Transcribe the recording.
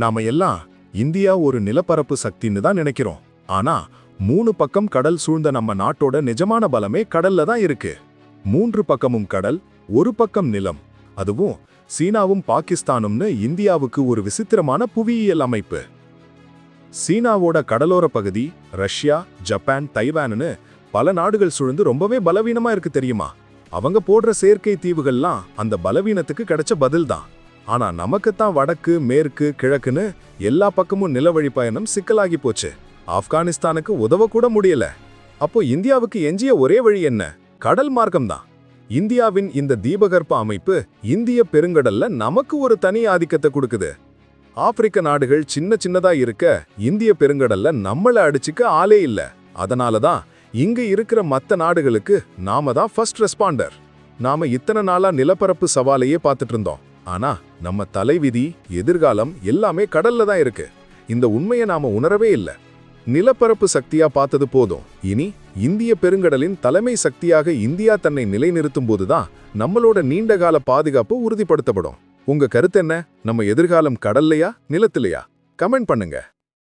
நாம எல்லாம் இந்தியா ஒரு நிலப்பரப்பு சக்தின்னு தான் நினைக்கிறோம். ஆனா மூணு பக்கம் கடல் சூழ்ந்த நம்ம நாட்டோட நிஜமான பலமே கடல்ல தான் இருக்கு. மூன்று பக்கமும் கடல் ஒரு பக்கம் நிலம். அதுவும் சீனாவும் பாகிஸ்தானும்னு இந்தியாவுக்கு ஒரு விசித்திரமான புவியியல் அமைப்பு. சீனாவோட கடலோர பகுதி ரஷ்யா ஜப்பான் தைவான்னு பல நாடுகள் சூழ்ந்து ரொம்பவே பலவீனமா இருக்கு தெரியுமா? அவங்க போடுற செயற்கை தீவுகள்லாம் அந்த பலவீனத்துக்கு கிடைச்ச பதில் தான் ஆனா நமக்குத்தான் வடக்கு மேற்கு கிழக்குன்னு எல்லா பக்கமும் நிலவழி பயணம் சிக்கலாகி போச்சு. ஆப்கானிஸ்தானுக்கு உதவக்கூட முடியல. அப்போ இந்தியாவுக்கு எஞ்சிய ஒரே வழி என்ன? கடல் மார்க்கம்தான். இந்தியாவின் இந்த தீபகற்ப அமைப்பு இந்திய பெருங்கடல்ல நமக்கு ஒரு தனி ஆதிக்கத்தை கொடுக்குது. ஆப்பிரிக்க நாடுகள் சின்ன சின்னதா இருக்க இந்திய பெருங்கடல்ல நம்மளை அடிச்சுக்க ஆளே இல்ல. அதனால தான் இங்க இருக்கிற மற்ற நாடுகளுக்கு நாம தான் ஃபர்ஸ்ட் ரெஸ்பாண்டர் நாம இத்தனை நாளா நிலப்பரப்பு சவாலையே பார்த்துட்டு இருந்தோம். ஆனா நம்ம தலைவிதி எதிர்காலம் எல்லாமே கடல்ல தான் இருக்கு. இந்த உண்மையை நாம உணரவே இல்லை. நிலப்பரப்பு சக்தியா பார்த்தது போதும். இனி இந்திய பெருங்கடலின் தலைமை சக்தியாக இந்தியா தன்னை நிலைநிறுத்தும் போதுதான் நம்மளோட நீண்டகால பாதுகாப்பு உறுதிப்படுத்தப்படும். உங்க கருத்து என்ன? நம்ம எதிர்காலம் கடல்லையா நிலத்திலையா? கமெண்ட் பண்ணுங்க.